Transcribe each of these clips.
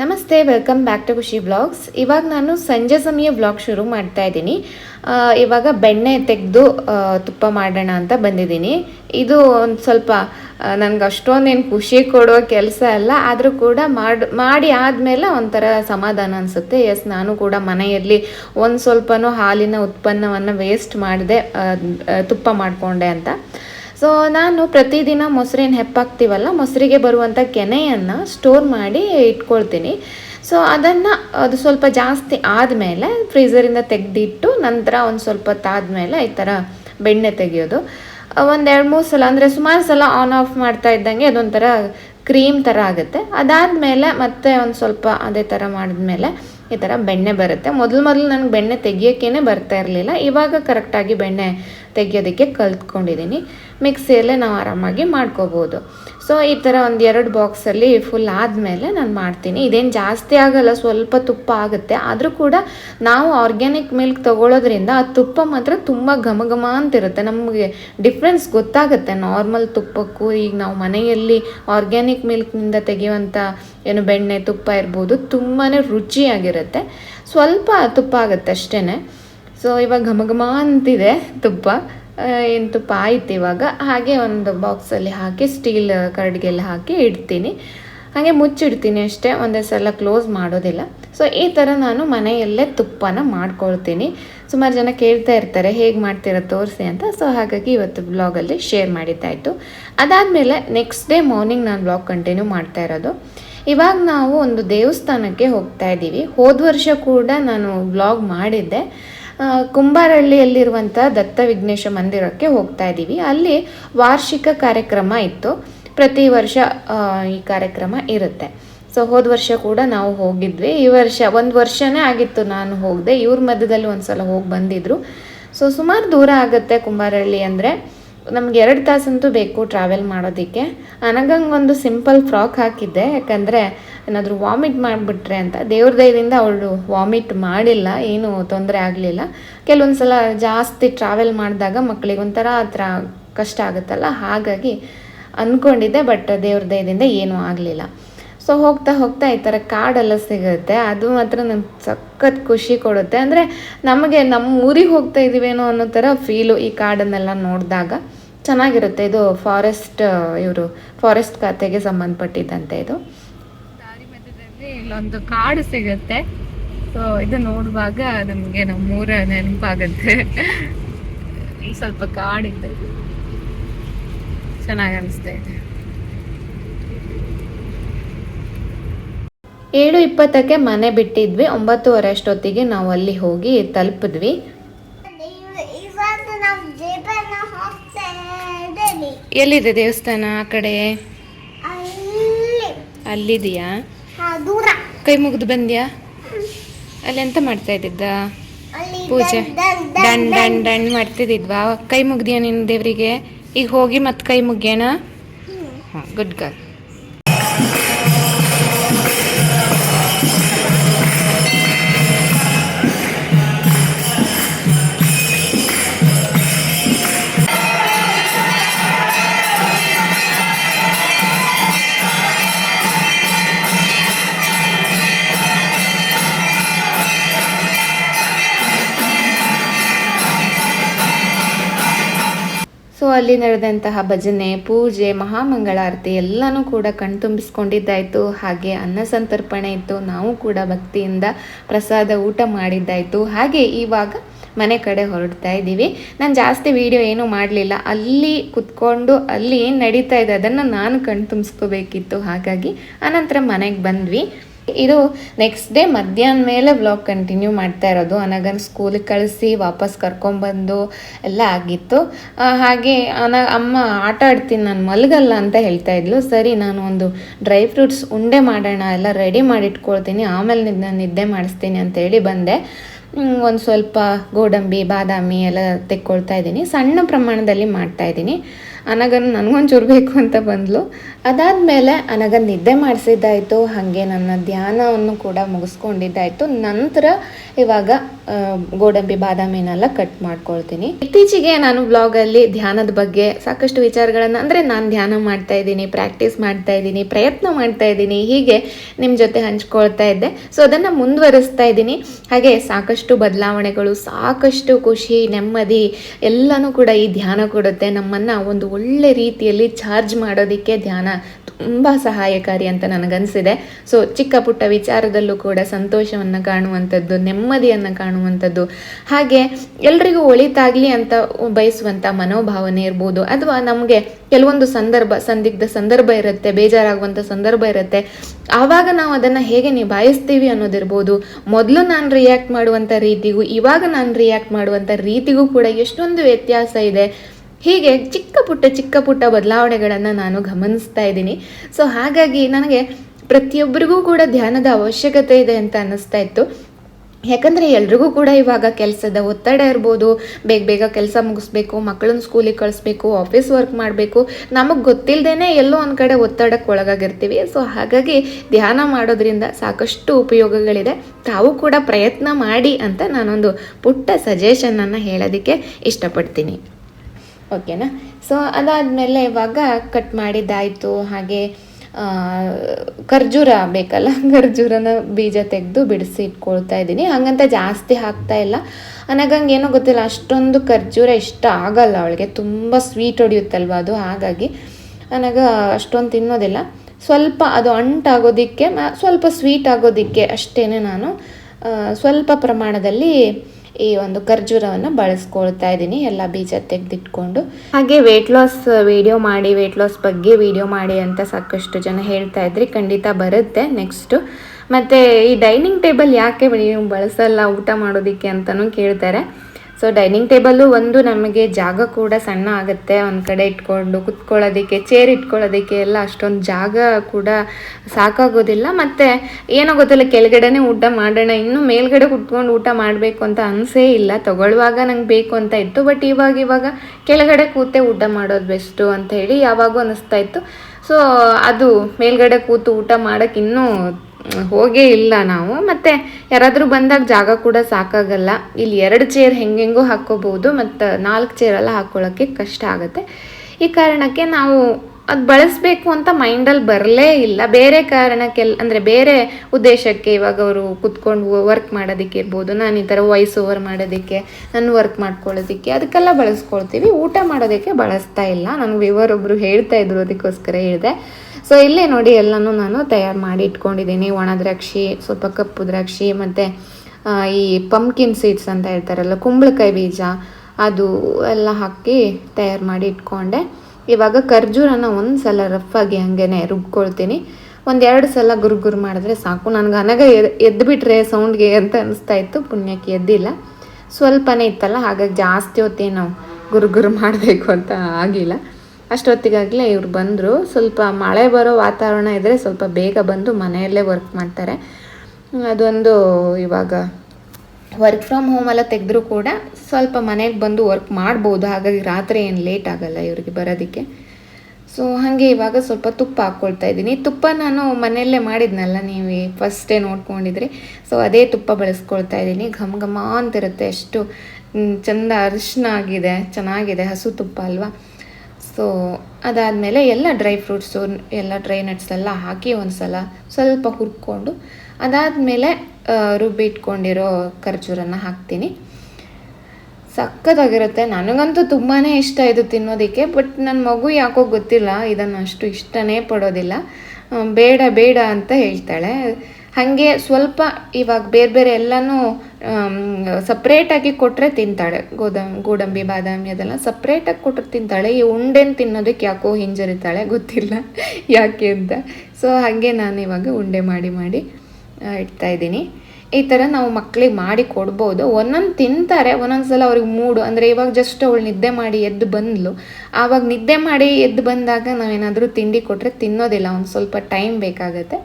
ನಮಸ್ತೆ welcome back to Khushi blogs ಇವಾಗ ನಾನು ಸಂಜೆ ಸಮಯ ಬ್ಲಾಗ್ ಶುರು ಮಾಡ್ತಾ ಇದ್ದೀನಿ. ಇವಾಗ ಬೆಣ್ಣೆ ತೆಗೆದು ತುಪ್ಪ ಮಾಡೋಣ ಅಂತ ಬಂದಿದ್ದೀನಿ. ಇದು ಒಂದು ಸ್ವಲ್ಪ ನನಗೆ ಅಷ್ಟೊಂದೇನು ಖುಷಿ ಕೊಡುವ ಕೆಲಸ ಅಲ್ಲ, ಆದರೂ ಕೂಡ ಮಾಡಿ ಮಾಡಿ ಆದಮೇಲೆ ಒಂಥರ ಸಮಾಧಾನ ಅನಿಸುತ್ತೆ. ಎಸ್ ನಾನು ಕೂಡ ಮನೆಯಲ್ಲಿ ಒಂದು ಸ್ವಲ್ಪನೂ ಹಾಲಿನ ಉತ್ಪನ್ನವನ್ನು ವೇಸ್ಟ್ ಮಾಡಿದೆ ತುಪ್ಪ ಮಾಡಿಕೊಂಡೆ ಅಂತ. ಸೊ ನಾನು ಪ್ರತಿದಿನ ಮೊಸರಿನ ಹೆಪ್ಪಾಕ್ತೀವಲ್ಲ, ಮೊಸರಿಗೆ ಬರುವಂಥ ಕೆನೆಯನ್ನು ಸ್ಟೋರ್ ಮಾಡಿ ಇಟ್ಕೊಳ್ತೀನಿ. ಸೊ ಅದನ್ನು ಅದು ಸ್ವಲ್ಪ ಜಾಸ್ತಿ ಆದಮೇಲೆ ಫ್ರೀಝರಿಂದ ತೆಗೆದಿಟ್ಟು ನಂತರ ಒಂದು ಸ್ವಲ್ಪ ಹೊತ್ತಾದಮೇಲೆ ಈ ಥರ ಬೆಣ್ಣೆ ತೆಗೆಯೋದು. ಒಂದು ಎರಡು ಮೂರು ಸಲ, ಅಂದರೆ ಸುಮಾರು ಸಲ ಆನ್ ಆಫ್ ಮಾಡ್ತಾ ಇದ್ದಂಗೆ ಅದೊಂಥರ ಕ್ರೀಮ್ ಥರ ಆಗುತ್ತೆ. ಅದಾದಮೇಲೆ ಮತ್ತೆ ಒಂದು ಸ್ವಲ್ಪ ಅದೇ ಥರ ಮಾಡಿದ್ಮೇಲೆ ಈ ಥರ ಬೆಣ್ಣೆ ಬರುತ್ತೆ. ಮೊದಲು ಮೊದಲು ನನಗೆ ಬೆಣ್ಣೆ ತೆಗಿಯೋಕ್ಕೇ ಬರ್ತಾ ಇರಲಿಲ್ಲ. ಇವಾಗ ಕರೆಕ್ಟಾಗಿ ಬೆಣ್ಣೆ ತೆಗಿಯೋದಕ್ಕೆ ಕಲ್ತ್ಕೊಂಡಿದ್ದೀನಿ ಮಿಕ್ಸಿಯಲ್ಲೇ ನಾವು ಆರಾಮಾಗಿ ಮಾಡ್ಕೋಬೋದು. ಸೊ ಈ ಥರ ಒಂದು ಎರಡು ಬಾಕ್ಸಲ್ಲಿ ಫುಲ್ ಆದಮೇಲೆ ನಾನು ಮಾಡ್ತೀನಿ. ಇದೇನು ಜಾಸ್ತಿ ಆಗಲ್ಲ, ಸ್ವಲ್ಪ ತುಪ್ಪ ಆಗುತ್ತೆ. ಆದರೂ ಕೂಡ ನಾವು ಆರ್ಗ್ಯಾನಿಕ್ ಮಿಲ್ಕ್ ತೊಗೊಳೋದ್ರಿಂದ ಆ ತುಪ್ಪ ಮಾತ್ರ ತುಂಬ ಘಮ ಘಮ ಅಂತಿರುತ್ತೆ. ನಮಗೆ ಡಿಫ್ರೆನ್ಸ್ ಗೊತ್ತಾಗುತ್ತೆ. ನಾರ್ಮಲ್ ತುಪ್ಪಕ್ಕೂ ಈಗ ನಾವು ಮನೆಯಲ್ಲಿ ಆರ್ಗ್ಯಾನಿಕ್ ಮಿಲ್ಕ್ನಿಂದ ತೆಗೆಯುವಂಥ ಏನು ಬೆಣ್ಣೆ, ತುಪ್ಪ ಇರ್ಬೋದು ತುಂಬಾ ರುಚಿಯಾಗಿರುತ್ತೆ. ಸ್ವಲ್ಪ ತುಪ್ಪ ಆಗುತ್ತೆ ಅಷ್ಟೇ ಸೊ ಇವಾಗ ಘಮ ಘಮ ಅಂತಿದೆ ತುಪ್ಪ. ಏನು ತುಪ್ಪ ಆಯ್ತು ಇವಾಗ. ಹಾಗೆ ಒಂದು ಬಾಕ್ಸಲ್ಲಿ ಹಾಕಿ ಸ್ಟೀಲ್ ಕರ್ಡ್ಗೆಲ್ಲ ಹಾಕಿ ಇಡ್ತೀನಿ. ಹಾಗೆ ಮುಚ್ಚಿಡ್ತೀನಿ ಅಷ್ಟೇ, ಒಂದೇ ಸಲ ಕ್ಲೋಸ್ ಮಾಡೋದಿಲ್ಲ. ಸೊ ಈ ಥರ ನಾನು ಮನೆಯಲ್ಲೇ ತುಪ್ಪನ ಮಾಡ್ಕೊಳ್ತೀನಿ. ಸುಮಾರು ಜನ ಕೇಳ್ತಾ ಇರ್ತಾರೆ, ಹೇಗೆ ಮಾಡ್ತೀರಾ ತೋರಿಸಿ ಅಂತ. ಸೊ ಹಾಗಾಗಿ ಇವತ್ತು ಬ್ಲಾಗಲ್ಲಿ ಶೇರ್ ಮಾಡಿದ್ದಾಯಿತು. ಅದಾದಮೇಲೆ ನೆಕ್ಸ್ಟ್ ಡೇ ಮಾರ್ನಿಂಗ್ ನಾನು ಬ್ಲಾಗ್ ಕಂಟಿನ್ಯೂ ಮಾಡ್ತಾ ಇರೋದು. ಇವಾಗ ನಾವು ಒಂದು ದೇವಸ್ಥಾನಕ್ಕೆ ಹೋಗ್ತಾ ಇದ್ದೀವಿ. ಹೋದ ವರ್ಷ ಕೂಡ ನಾನು ಬ್ಲಾಗ್ ಮಾಡಿದ್ದೆ. ಕುಂಬಾರಹಳ್ಳಿಯಲ್ಲಿರುವಂಥ ದತ್ತ ವಿಘ್ನೇಶ ಮಂದಿರಕ್ಕೆ ಹೋಗ್ತಾ ಇದ್ದೀವಿ. ಅಲ್ಲಿ ವಾರ್ಷಿಕ ಕಾರ್ಯಕ್ರಮ ಇತ್ತು. ಪ್ರತಿ ವರ್ಷ ಈ ಕಾರ್ಯಕ್ರಮ ಇರುತ್ತೆ. ಸೊ ಹೋದ ವರ್ಷ ಕೂಡ ನಾವು ಹೋಗಿದ್ವಿ. ಈ ವರ್ಷ ಒಂದು ವರ್ಷನೇ ಆಗಿತ್ತು ನಾನು ಹೋಗದೆ. ಇವ್ರ ಮಧ್ಯದಲ್ಲಿ ಒಂದು ಸಲ ಹೋಗಿ ಬಂದಿದ್ರು. ಸೊ ಸುಮಾರು ದೂರ ಆಗುತ್ತೆ ಕುಂಬಾರಹಳ್ಳಿ ಅಂದರೆ. ನಮ್ಗೆ ಎರಡು ತಾಸಂತೂ ಬೇಕು ಟ್ರಾವೆಲ್ ಮಾಡೋದಕ್ಕೆ. ನನಗಂಗೆ ಒಂದು ಸಿಂಪಲ್ ಫ್ರಾಕ್ ಹಾಕಿದ್ದೆ. ಯಾಕಂದರೆ ಏನಾದರೂ ವಾಮಿಟ್ ಮಾಡಿಬಿಟ್ರೆ ಅಂತ. ದೇವ್ರ ದಯದಿಂದ ಅವಳು ವಾಮಿಟ್ ಮಾಡಿಲ್ಲ. ಏನು ತೊಂದರೆ ಆಗಲಿಲ್ಲ. ಕೆಲವೊಂದು ಸಲ ಜಾಸ್ತಿ ಟ್ರಾವೆಲ್ ಮಾಡಿದಾಗ ಮಕ್ಕಳಿಗೆ ಒಂಥರ ಹತ್ರ ಕಷ್ಟ ಆಗುತ್ತಲ್ಲ? ಹಾಗಾಗಿ ಅಂದ್ಕೊಂಡಿದ್ದೆ ಬಟ್ ದೇವ್ರ ದಯದಿಂದ ಏನೂ ಆಗಲಿಲ್ಲ. ಸೊ ಹೋಗ್ತಾ ಹೋಗ್ತಾ ಈ ಥರ ಕಾಡೆಲ್ಲ ಸಿಗುತ್ತೆ. ಅದು ಮಾತ್ರ ನಂಗೆ ಸಖತ್ ಖುಷಿ ಕೊಡುತ್ತೆ. ಅಂದರೆ ನಮಗೆ ನಮ್ಮ ಊರಿಗೆ ಹೋಗ್ತಾ ಇದ್ದೀವೇನೋ ಅನ್ನೋ ಥರ ಫೀಲು ಈ ಕಾಡನ್ನೆಲ್ಲ ನೋಡಿದಾಗ ಚೆನ್ನಾಗಿರುತ್ತೆ. ಇದು ಫಾರೆಸ್ಟ್ ಇವರು ಫಾರೆಸ್ಟ್ ಖಾತೆಗೆ ಸಂಬಂಧಪಟ್ಟಿದ್ದಂತೆ ಇದು. ದಾರಿ ಮಧ್ಯದಲ್ಲಿ ಇಲ್ಲೊಂದು ಕಾಡು ಸಿಗುತ್ತೆ. ಸೊ ಇದು ನೋಡುವಾಗ ನಮಗೆ ನಮ್ಮ ಊರ ನೆನಪಾಗುತ್ತೆ ಸ್ವಲ್ಪ ಕಾಡಿದೆ ಚೆನ್ನಾಗಿ ಅನಿಸ್ತಾ ಇದೆ. ಏಳು ಇಪ್ಪತ್ತಕ್ಕೆ ಮನೆ ಬಿಟ್ಟಿದ್ವಿ. ಒಂಬತ್ತುವರೆ ಅಷ್ಟೊತ್ತಿಗೆ ನಾವು ಅಲ್ಲಿ ಹೋಗಿ ತಲುಪಿದ್ವಿ. ಎಲ್ಲಿದೆ ದೇವಸ್ಥಾನ ಆ ಕಡೆ? ಅಲ್ಲಿ ಅಲ್ಲಿದೆಯಾ? ಕೈ ಮುಗಿದು ಬಂದ್ಯಾ? ಅಲ್ಲಿ ಎಂತ ಮಾಡ್ತಾ ಇದ್ದಿದ್ದ? ಪೂಜೆ? ಡಣ್ ಡಣ್ ಡನ್ ಮಾಡ್ತಿದ್ದಿದ್ವಾ? ಕೈ ಮುಗ್ದಿಯಾ ನಿನ್ನ ದೇವರಿಗೆ? ಈಗ ಹೋಗಿ ಮತ್ತೆ ಕೈ ಮುಗ್ಯೋಣ? ಹಾಂ ಗುಡ್ ಗರ್ಲ್ ಅಲ್ಲಿ ನಡೆದಂತಹ ಭಜನೆ, ಪೂಜೆ, ಮಹಾಮಂಗಳಾರತಿ ಎಲ್ಲನೂ ಕೂಡ ಕಣ್ತುಂಬಿಸ್ಕೊಂಡಿದ್ದಾಯಿತು. ಹಾಗೆ ಅನ್ನ ಸಂತರ್ಪಣೆ ಇತ್ತು. ನಾವು ಕೂಡ ಭಕ್ತಿಯಿಂದ ಪ್ರಸಾದ ಊಟ ಮಾಡಿದ್ದಾಯಿತು. ಹಾಗೆ ಇವಾಗ ಮನೆ ಕಡೆ ಹೊರಡ್ತಾ ಇದ್ದೀವಿ. ನಾನು ಜಾಸ್ತಿ ವಿಡಿಯೋ ಏನೂ ಮಾಡಲಿಲ್ಲ. ಅಲ್ಲಿ ಕುತ್ಕೊಂಡು ಅಲ್ಲಿ ಏನು ನಡೀತಾ ಇದೆ ಅದನ್ನು ನಾನು ಕಣ್ತುಂಬಿಸ್ಕೋಬೇಕಿತ್ತು. ಹಾಗಾಗಿ ಆನಂತರ ಮನೆಗೆ ಬಂದ್ವಿ. ಇದು ನೆಕ್ಸ್ಟ್ ಡೇ ಮಧ್ಯಾಹ್ನ ಮೇಲೆ ವ್ಲಾಗ್ ಕಂಟಿನ್ಯೂ ಮಾಡ್ತಾ ಇರೋದು. ಅನಗನ್ ಸ್ಕೂಲಿಗೆ ಕಳಿಸಿ ವಾಪಸ್ ಕರ್ಕೊಂಬಂದು ಎಲ್ಲ ಆಗಿತ್ತು. ಹಾಗೆ ಅನ, ಅಮ್ಮ ಆಟ ಆಡ್ತೀನಿ, ನಾನು ಮಲಗಲ್ಲ ಅಂತ ಹೇಳ್ತಾ ಇದ್ಲು. ಸರಿ, ನಾನು ಒಂದು ಡ್ರೈ ಫ್ರೂಟ್ಸ್ ಉಂಡೆ ಮಾಡೋಣ, ಎಲ್ಲ ರೆಡಿ ಮಾಡಿ ಇಟ್ಕೊಳ್ತೀನಿ ಆಮೇಲೆ ನಿದ್ದೆ ನಿದ್ದೆ ಮಾಡಿಸ್ತೀನಿ ಅಂತ ಹೇಳಿ ಬಂದೆ. ಒಂದು ಸ್ವಲ್ಪ ಗೋಡಂಬಿ, ಬಾದಾಮಿ ಎಲ್ಲ ತೆಕ್ಕೊಳ್ತಾ ಇದ್ದೀನಿ. ಸಣ್ಣ ಪ್ರಮಾಣದಲ್ಲಿ ಮಾಡ್ತಾ ಇದ್ದೀನಿ. ಅನಗನ್ ನನಗೊಂಚೂರು ಬೇಕು ಅಂತ ಬಂದ್ಲು. ಅದಾದಮೇಲೆ ನನಗೆ ನಿದ್ದೆ ಮಾಡಿಸಿದ್ದಾಯಿತು, ಹಾಗೆ ನನ್ನ ಧ್ಯಾನವನ್ನು ಕೂಡ ಮುಗಿಸ್ಕೊಂಡಿದ್ದಾಯಿತು. ನಂತರ ಇವಾಗ ಗೋಡಂಬಿ ಬಾದಾಮಿನೆಲ್ಲ ಕಟ್ ಮಾಡ್ಕೊಳ್ತೀನಿ. ಇತ್ತೀಚೆಗೆ ನಾನು ಬ್ಲಾಗಲ್ಲಿ ಧ್ಯಾನದ ಬಗ್ಗೆ ಸಾಕಷ್ಟು ವಿಚಾರಗಳನ್ನು, ಅಂದರೆ ನಾನು ಧ್ಯಾನ ಮಾಡ್ತಾ ಇದ್ದೀನಿ, ಪ್ರಾಕ್ಟೀಸ್ ಮಾಡ್ತಾ ಇದ್ದೀನಿ, ಪ್ರಯತ್ನ ಮಾಡ್ತಾ ಇದ್ದೀನಿ, ಹೀಗೆ ನಿಮ್ಮ ಜೊತೆ ಹಂಚ್ಕೊಳ್ತಾ ಇದ್ದೆ. ಸೊ, ಅದನ್ನು ಮುಂದುವರಿಸ್ತಾ ಇದ್ದೀನಿ. ಹಾಗೆ ಸಾಕಷ್ಟು ಬದಲಾವಣೆಗಳು, ಸಾಕಷ್ಟು ಖುಷಿ, ನೆಮ್ಮದಿ, ಎಲ್ಲನೂ ಕೂಡ ಈ ಧ್ಯಾನ ಕೊಡುತ್ತೆ. ನಮ್ಮನ್ನು ಒಂದು ಒಳ್ಳೆ ರೀತಿಯಲ್ಲಿ ಚಾರ್ಜ್ ಮಾಡೋದಕ್ಕೆ ಧ್ಯಾನ ತುಂಬ ಸಹಾಯಕಾರಿ ಅಂತ ನನಗನ್ಸಿದೆ. ಸೊ ಚಿಕ್ಕ ಪುಟ್ಟ ವಿಚಾರದಲ್ಲೂ ಕೂಡ ಸಂತೋಷವನ್ನು ಕಾಣುವಂಥದ್ದು, ನೆಮ್ಮದಿಯನ್ನು ಕಾಣುವಂಥದ್ದು. ಹಾಗೆ ಎಲ್ರಿಗೂ ಒಳಿತಾಗಲಿ ಅಂತ ಬಯಸುವಂಥ ಮನೋಭಾವನೆ ಇರ್ಬೋದು. ಅಥವಾ ನಮಗೆ ಕೆಲವೊಂದು ಸಂದರ್ಭ, ಸಂದಿಗ್ಧ ಸಂದರ್ಭ ಇರುತ್ತೆ ಬೇಜಾರಾಗುವಂಥ ಸಂದರ್ಭ ಇರುತ್ತೆ. ಆವಾಗ ನಾವು ಅದನ್ನು ಹೇಗೆ ನಿಭಾಯಿಸ್ತೀವಿ ಅನ್ನೋದಿರ್ಬೋದು. ಮೊದಲು ನಾನು ರಿಯಾಕ್ಟ್ ಮಾಡುವಂಥ ರೀತಿಗೂ, ಇವಾಗ ನಾನು ರಿಯಾಕ್ಟ್ ಮಾಡುವಂಥ ರೀತಿಗೂ ಕೂಡ ಎಷ್ಟೊಂದು ವ್ಯತ್ಯಾಸ ಇದೆ. ಹೀಗೆ ಚಿಕ್ಕ ಪುಟ್ಟ ಚಿಕ್ಕ ಪುಟ್ಟ ಬದಲಾವಣೆಗಳನ್ನು ನಾನು ಗಮನಿಸ್ತಾ ಇದ್ದೀನಿ. ಸೊ ಹಾಗಾಗಿ ನನಗೆ ಪ್ರತಿಯೊಬ್ಬರಿಗೂ ಕೂಡ ಧ್ಯಾನದ ಅವಶ್ಯಕತೆ ಇದೆ ಅಂತ ಅನ್ನಿಸ್ತಾ ಇತ್ತು. ಯಾಕಂದರೆ ಎಲ್ರಿಗೂ ಕೂಡ ಇವಾಗ ಕೆಲಸದ ಒತ್ತಡ ಇರ್ಬೋದು. ಬೇಗ ಬೇಗ ಕೆಲಸ ಮುಗಿಸ್ಬೇಕು, ಮಕ್ಕಳನ್ನ ಸ್ಕೂಲಿಗೆ ಕಳಿಸ್ಬೇಕು ಆಫೀಸ್ ವರ್ಕ್ ಮಾಡಬೇಕು. ನಮಗೆ ಗೊತ್ತಿಲ್ಲದೇ ಎಲ್ಲೋ ಒಂದು ಕಡೆ ಒತ್ತಡಕ್ಕೆ ಒಳಗಾಗಿರ್ತೀವಿ. ಸೊ ಹಾಗಾಗಿ ಧ್ಯಾನ ಮಾಡೋದ್ರಿಂದ ಸಾಕಷ್ಟು ಉಪಯೋಗಗಳಿದೆ. ತಾವು ಕೂಡ ಪ್ರಯತ್ನ ಮಾಡಿ ಅಂತ ನಾನೊಂದು ಪುಟ್ಟ ಸಜೆಷನನ್ನು ಹೇಳೋದಕ್ಕೆ ಇಷ್ಟಪಡ್ತೀನಿ. ಓಕೆನಾ? ಸೊ ಅದಾದಮೇಲೆ ಇವಾಗ ಕಟ್ ಮಾಡಿದ್ದಾಯಿತು. ಹಾಗೆ ಖರ್ಜೂರ ಬೇಕಲ್ಲ? ಖರ್ಜೂರನ ಬೀಜ ತೆಗೆದು ಬಿಡಿಸಿ ಇಟ್ಕೊಳ್ತಾ ಇದ್ದೀನಿ. ಹಾಗಂತ ಜಾಸ್ತಿ ಹಾಕ್ತಾ ಇಲ್ಲ. ನನಗಂಗೆ ಏನೋ ಗೊತ್ತಿಲ್ಲ, ಅಷ್ಟೊಂದು ಖರ್ಜೂರ ಇಷ್ಟ ಆಗಲ್ಲ ಅವಳಿಗೆ. ತುಂಬ ಸ್ವೀಟ್ ಹೊಡಿಯುತ್ತಲ್ವ ಅದು? ಹಾಗಾಗಿ ನನಗೆ ಅಷ್ಟೊಂದು ತಿನ್ನೋದಿಲ್ಲ. ಸ್ವಲ್ಪ ಅದು ಅಂಟಾಗೋದಕ್ಕೆ ಸ್ವಲ್ಪ ಸ್ವೀಟ್ ಆಗೋದಕ್ಕೆ ಅಷ್ಟೇ ನಾನು ಸ್ವಲ್ಪ ಪ್ರಮಾಣದಲ್ಲಿ ಈ ಒಂದು ಖರ್ಜೂರವನ್ನು ಬಳಸ್ಕೊಳ್ತಾ ಇದ್ದೀನಿ. ಎಲ್ಲ ಬೀಜ ತೆಗೆದಿಟ್ಕೊಂಡು. ಹಾಗೆ ವೆಯ್ಟ್ ಲಾಸ್ ವಿಡಿಯೋ ಮಾಡಿ ವೆಯ್ಟ್ ಲಾಸ್ ಬಗ್ಗೆ ವಿಡಿಯೋ ಮಾಡಿ ಅಂತ ಸಾಕಷ್ಟು ಜನ ಹೇಳ್ತಾ ಇದ್ರಿ. ಖಂಡಿತ ಬರುತ್ತೆ ನೆಕ್ಸ್ಟು ಮತ್ತು ಈ ಡೈನಿಂಗ್ ಟೇಬಲ್ ಯಾಕೆ ನೀವು ಬಳಸಲ್ಲ, ಊಟ ಮಾಡೋದಕ್ಕೆ ಅಂತಲೂ ಕೇಳ್ತಾರೆ. ಸೊ ಡೈನಿಂಗ್ ಟೇಬಲ್ಲು ಒಂದು ನಮಗೆ ಜಾಗ ಕೂಡ ಸಣ್ಣ ಆಗುತ್ತೆ. ಒಂದು ಕಡೆ ಇಟ್ಕೊಂಡು ಕುತ್ಕೊಳ್ಳೋದಕ್ಕೆ ಚೇರ್ ಇಟ್ಕೊಳ್ಳೋದಕ್ಕೆ ಎಲ್ಲ ಅಷ್ಟೊಂದು ಜಾಗ ಕೂಡ ಸಾಕಾಗೋದಿಲ್ಲ. ಮತ್ತು ಏನೋ ಗೊತ್ತಿಲ್ಲ, ಕೆಳಗಡೆನೇ ಊಟ ಮಾಡೋಣ, ಇನ್ನೂ ಮೇಲ್ಗಡೆ ಕುತ್ಕೊಂಡು ಊಟ ಮಾಡಬೇಕು ಅಂತ ಅನಿಸೇ ಇಲ್ಲ. ತೊಗೊಳ್ಳುವಾಗ ನಂಗೆ ಬೇಕು ಅಂತ ಇತ್ತು. ಬಟ್ ಇವಾಗ ಇವಾಗ ಕೆಳಗಡೆ ಕೂತೆ ಊಟ ಮಾಡೋದು ಬೆಸ್ಟು ಅಂತ ಹೇಳಿ ಯಾವಾಗೂ ಅನ್ನಿಸ್ತಾ ಇತ್ತು. ಸೊ ಅದು ಮೇಲ್ಗಡೆ ಕೂತು ಊಟ ಮಾಡೋಕ್ಕೆ ಇನ್ನೂ ಹೋಗೇ ಇಲ್ಲ ನಾವು. ಮತ್ತು ಯಾರಾದರೂ ಬಂದಾಗ ಜಾಗ ಕೂಡ ಸಾಕಾಗಲ್ಲ. ಇಲ್ಲಿ ಎರಡು ಚೇರ್ ಹೆಂಗೆಂಗೋ ಹಾಕ್ಕೋಬೋದು, ಮತ್ತು ನಾಲ್ಕು ಚೇರೆಲ್ಲ ಹಾಕ್ಕೊಳ್ಳೋಕ್ಕೆ ಕಷ್ಟ ಆಗುತ್ತೆ. ಈ ಕಾರಣಕ್ಕೆ ನಾವು ಅದು ಬಳಸಬೇಕು ಅಂತ ಮೈಂಡಲ್ಲಿ ಬರಲೇ ಇಲ್ಲ. ಬೇರೆ ಕಾರಣಕ್ಕೆಲ್ಲ ಅಂದರೆ ಬೇರೆ ಉದ್ದೇಶಕ್ಕೆ ಇವಾಗ ಅವರು ಕುತ್ಕೊಂಡು ವರ್ಕ್ ಮಾಡೋದಕ್ಕೆ ಇರ್ಬೋದು. ನಾನು ಈ ಥರ ವಾಯ್ಸ್ ಓವರ್ ಮಾಡೋದಕ್ಕೆ, ನಾನು ವರ್ಕ್ ಮಾಡ್ಕೊಳ್ಳೋದಕ್ಕೆ, ಅದಕ್ಕೆಲ್ಲ ಬಳಸ್ಕೊಳ್ತೀವಿ. ಊಟ ಮಾಡೋದಕ್ಕೆ ಬಳಸ್ತಾ ಇಲ್ಲ. ನನಗೆ ವಿವರೊಬ್ಬರು ಹೇಳ್ತಾ ಇದ್ರು, ಅದಕ್ಕೋಸ್ಕರ ಹೇಳಿದೆ. ಸೊ ಇಲ್ಲೇ ನೋಡಿ ಎಲ್ಲನೂ ನಾನು ತಯಾರು ಮಾಡಿ ಇಟ್ಕೊಂಡಿದ್ದೀನಿ. ಒಣ ದ್ರಾಕ್ಷಿ ಸ್ವಲ್ಪ ಕಪ್ಪು ದ್ರಾಕ್ಷಿ ಮತ್ತು ಈ ಪಂಪ್ಕಿನ್ ಸೀಡ್ಸ್ ಅಂತ ಹೇಳ್ತಾರಲ್ಲ, ಕುಂಬಳಕಾಯಿ ಬೀಜ, ಅದು ಎಲ್ಲ ಹಾಕಿ ತಯಾರು ಮಾಡಿ ಇಟ್ಕೊಂಡೆ. ಇವಾಗ ಖರ್ಜೂರನ ಒಂದು ಸಲ ರಫಾಗಿ ಹಾಗೇನೆ ರುಬ್ಕೊಳ್ತೀನಿ. ಒಂದೆರಡು ಸಲ ಗುರು ಗುರು ಮಾಡಿದ್ರೆ ಸಾಕು. ನನಗೆ ಅನಗ ಎದ್ದುಬಿಟ್ರೆ ಸೌಂಡ್ಗೆ ಅಂತ ಅನಿಸ್ತಾ ಇತ್ತು, ಪುಣ್ಯಕ್ಕೆ ಎದ್ದಿಲ್ಲ. ಸ್ವಲ್ಪನೇ ಇತ್ತಲ್ಲ, ಹಾಗಾಗಿ ಜಾಸ್ತಿ ಹೊತ್ತೇನು ಗುರು ಗುರು ಮಾಡಬೇಕು ಅಂತ ಆಗಿಲ್ಲ. ಅಷ್ಟೊತ್ತಿಗಾಗಲೇ ಇವ್ರು ಬಂದರು. ಸ್ವಲ್ಪ ಮಳೆ ಬರೋ ವಾತಾವರಣ ಇದ್ದರೆ ಸ್ವಲ್ಪ ಬೇಗ ಬಂದು ಮನೆಯಲ್ಲೇ ವರ್ಕ್ ಮಾಡ್ತಾರೆ. ಅದೊಂದು ಇವಾಗ ವರ್ಕ್ ಫ್ರಮ್ ಹೋಮ್ ಎಲ್ಲ ತೆಗೆದ್ರೂ ಕೂಡ ಸ್ವಲ್ಪ ಮನೆಗೆ ಬಂದು ವರ್ಕ್ ಮಾಡ್ಬೋದು. ಹಾಗಾಗಿ ರಾತ್ರಿ ಏನು ಲೇಟ್ ಆಗಲ್ಲ ಇವ್ರಿಗೆ ಬರೋದಕ್ಕೆ. ಸೊ ಹಾಗೆ ಇವಾಗ ಸ್ವಲ್ಪ ತುಪ್ಪ ಹಾಕ್ಕೊಳ್ತಾ ಇದ್ದೀನಿ. ತುಪ್ಪ ನಾನು ಮನೆಯಲ್ಲೇ ಮಾಡಿದ್ನಲ್ಲ, ನೀವು ಫಸ್ಟೇ ನೋಡ್ಕೊಂಡಿದ್ರಿ. ಸೊ ಅದೇ ತುಪ್ಪ ಬಳಸ್ಕೊಳ್ತಾ ಇದ್ದೀನಿ. ಘಮ ಘಮ ಅಂತಿರುತ್ತೆ ಎಷ್ಟು ಚಂದ ಅರಿಶಿನ ಆಗಿದೆ, ಚೆನ್ನಾಗಿದೆ ಹಸು ತುಪ್ಪ ಅಲ್ವಾ? ಸೊ ಅದಾದಮೇಲೆ ಎಲ್ಲ ಡ್ರೈ ಫ್ರೂಟ್ಸು ಎಲ್ಲ ಡ್ರೈ ನಟ್ಸ್ ಎಲ್ಲ ಹಾಕಿ ಒಂದು ಸಲ ಸ್ವಲ್ಪ ಹುರ್ಕೊಂಡು, ಅದಾದಮೇಲೆ ರುಬ್ಬಿ ಇಟ್ಕೊಂಡಿರೋ ಖರ್ಜೂರನ್ನ ಹಾಕ್ತೀನಿ. ಸಖತ್ತಾಗಿರುತ್ತೆ ನನಗಂತೂ ತುಂಬಾ ಇಷ್ಟ ಇದು ತಿನ್ನೋದಕ್ಕೆ, ಬಟ್ ನನ್ನ ಮಗು ಯಾಕೋ ಗೊತ್ತಿಲ್ಲ, ಇದನ್ನು ಅಷ್ಟು ಇಷ್ಟನೇ ಪಡೋದಿಲ್ಲ. ಬೇಡ ಬೇಡ ಅಂತ ಹೇಳ್ತಾಳೆ. ಹಾಗೆ ಸ್ವಲ್ಪ ಇವಾಗ ಬೇರೆ ಬೇರೆ ಎಲ್ಲನೂ ಸಪ್ರೇಟಾಗಿ ಕೊಟ್ಟರೆ ತಿಂತಾಳೆ. ಗೋದಾಮ್, ಗೋಡಂಬಿ, ಬಾದಾಮಿ ಅದೆಲ್ಲ ಸಪ್ರೇಟಾಗಿ ಕೊಟ್ಟರೆ ತಿಂತಾಳೆ. ಈ ಉಂಡೆನ ತಿನ್ನೋದಕ್ಕೆ ಯಾಕೋ ಹಿಂಜರಿತಾಳೆ ಗೊತ್ತಿಲ್ಲ ಯಾಕೆ ಅಂತ. ಸೊ ಹಾಗೆ ನಾನು ಇವಾಗ ಉಂಡೆ ಮಾಡಿ ಮಾಡಿ ಇಡ್ತಾ ಇದ್ದೀನಿ. ಈ ಥರ ನಾವು ಮಕ್ಕಳಿಗೆ ಮಾಡಿ ಕೊಡ್ಬೋದು. ಒಂದೊಂದು ತಿಂತಾರೆ ಒಂದೊಂದು ಸಲ ಅವ್ರಿಗೆ ಮೂಡು. ಅಂದರೆ ಇವಾಗ ಜಸ್ಟ್ ಅವಳು ನಿದ್ದೆ ಮಾಡಿ ಎದ್ದು ಬಂದ್ಲು. ಆವಾಗ ನಿದ್ದೆ ಮಾಡಿ ಎದ್ದು ಬಂದಾಗ ನಾವೇನಾದರೂ ತಿಂಡಿ ಕೊಟ್ಟರೆ ತಿನ್ನೋದಿಲ್ಲ. ಒಂದು ಸ್ವಲ್ಪ ಟೈಮ್ ಬೇಕಾಗತ್ತೆ.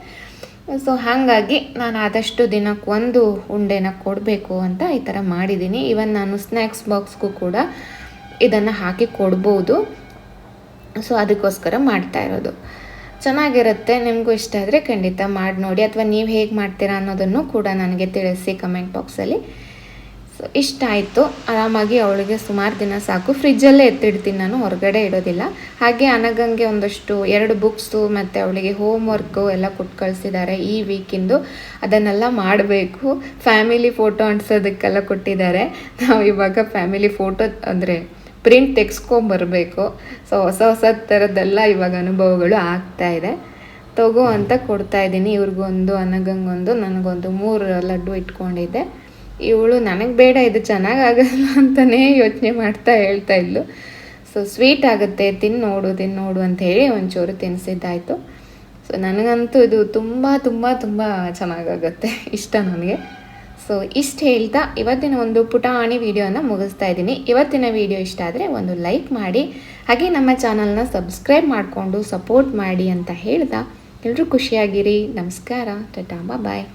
ಸೊ ಹಾಗಾಗಿ ನಾನು ಆದಷ್ಟು ದಿನಕ್ಕೆ ಒಂದು ಉಂಡೆನ ಕೊಡಬೇಕು ಅಂತ ಈ ಥರ ಮಾಡಿದ್ದೀನಿ. ಇವನ್ ನಾನು ಸ್ನ್ಯಾಕ್ಸ್ ಬಾಕ್ಸ್ಗೂ ಕೂಡ ಇದನ್ನು ಹಾಕಿ ಕೊಡ್ಬೋದು. ಸೊ ಅದಕ್ಕೋಸ್ಕರ ಮಾಡ್ತಾ ಇರೋದು. ಚೆನ್ನಾಗಿರುತ್ತೆ, ನಿಮಗೂ ಇಷ್ಟ ಆದರೆ ಖಂಡಿತ ಮಾಡಿ ನೋಡಿ. ಅಥವಾ ನೀವು ಹೇಗೆ ಮಾಡ್ತೀರಾ ಅನ್ನೋದನ್ನು ಕೂಡ ನನಗೆ ತಿಳಿಸಿ ಕಮೆಂಟ್ ಬಾಕ್ಸಲ್ಲಿ ಸೊ ಇಷ್ಟ ಆಯಿತು. ಆರಾಮಾಗಿ ಅವಳಿಗೆ ಸುಮಾರು ದಿನ ಸಾಕು. ಫ್ರಿಜ್ಜಲ್ಲೇ ಎತ್ತಿಡ್ತೀನಿ ನಾನು, ಹೊರಗಡೆ ಇಡೋದಿಲ್ಲ. ಹಾಗೆ ಅನಗಂಗೆ ಒಂದಷ್ಟು, ಎರಡು ಬುಕ್ಸು ಮತ್ತು ಅವಳಿಗೆ ಹೋಮ್ ವರ್ಕು ಎಲ್ಲ ಕೊಟ್ಟು ಕಳಿಸಿದ್ದಾರೆ ಈ ವೀಕಿಂದು ಅದನ್ನೆಲ್ಲ ಮಾಡಬೇಕು. ಫ್ಯಾಮಿಲಿ ಫೋಟೋ ಅಂಟಿಸೋದಕ್ಕೆಲ್ಲ ಕೊಟ್ಟಿದ್ದಾರೆ ನಾವು ಇವಾಗ ಫ್ಯಾಮಿಲಿ ಫೋಟೋ ಅಂದರೆ ಪ್ರಿಂಟ್ ತೆಗೆಸ್ಕೊಂಬರ್ಬೇಕು. ಸೊ ಹೊಸ ಹೊಸ ಥರದ್ದೆಲ್ಲ ಇವಾಗ ಅನುಭವಗಳು ಆಗ್ತಾ ಇದೆ. ತಗೋ ಅಂತ ಕೊಡ್ತಾ ಇದ್ದೀನಿ. ಇವ್ರಿಗೊಂದು, ಅನಗಂಗೊಂದು, ನನಗೊಂದು ಮೂರು ಲಡ್ಡು ಇಟ್ಕೊಂಡಿದ್ದೆ. ಇವಳು ನನಗೆ ಬೇಡ, ಇದು ಚೆನ್ನಾಗಾಗಲ್ಲ ಅಂತಲೇ ಯೋಚನೆ ಮಾಡ್ತಾ ಹೇಳ್ತಾ ಇದ್ಲು. ಸೊ ಸ್ವೀಟ್ ಆಗುತ್ತೆ ತಿನ್ನು ನೋಡು ತಿನ್ನು ನೋಡು ಅಂತ ಹೇಳಿ ಒಂಚೂರು ತಿನ್ನಿಸಿದ್ದಾಯಿತು ಸೊ ನನಗಂತೂ ಇದು ತುಂಬ ತುಂಬ ತುಂಬ ಚೆನ್ನಾಗಾಗುತ್ತೆ ಇಷ್ಟ ನನಗೆ. ಸೊ ಇಷ್ಟು ಹೇಳ್ತಾ ಇವತ್ತಿನ ಒಂದು ಪುಟಾಣಿ ವಿಡಿಯೋನ ಮುಗಿಸ್ತಾ ಇದ್ದೀನಿ. ಇವತ್ತಿನ ವಿಡಿಯೋ ಇಷ್ಟ ಆದರೆ ಒಂದು ಲೈಕ್ ಮಾಡಿ, ಹಾಗೆ ನಮ್ಮ ಚಾನಲ್ನ ಸಬ್ಸ್ಕ್ರೈಬ್ ಮಾಡಿಕೊಂಡು ಸಪೋರ್ಟ್ ಮಾಡಿ ಅಂತ ಹೇಳ್ತಾ ಎಲ್ಲರೂ ಖುಷಿಯಾಗಿರಿ. ನಮಸ್ಕಾರ, ಟಾಟಾ, ಬಾಯ್.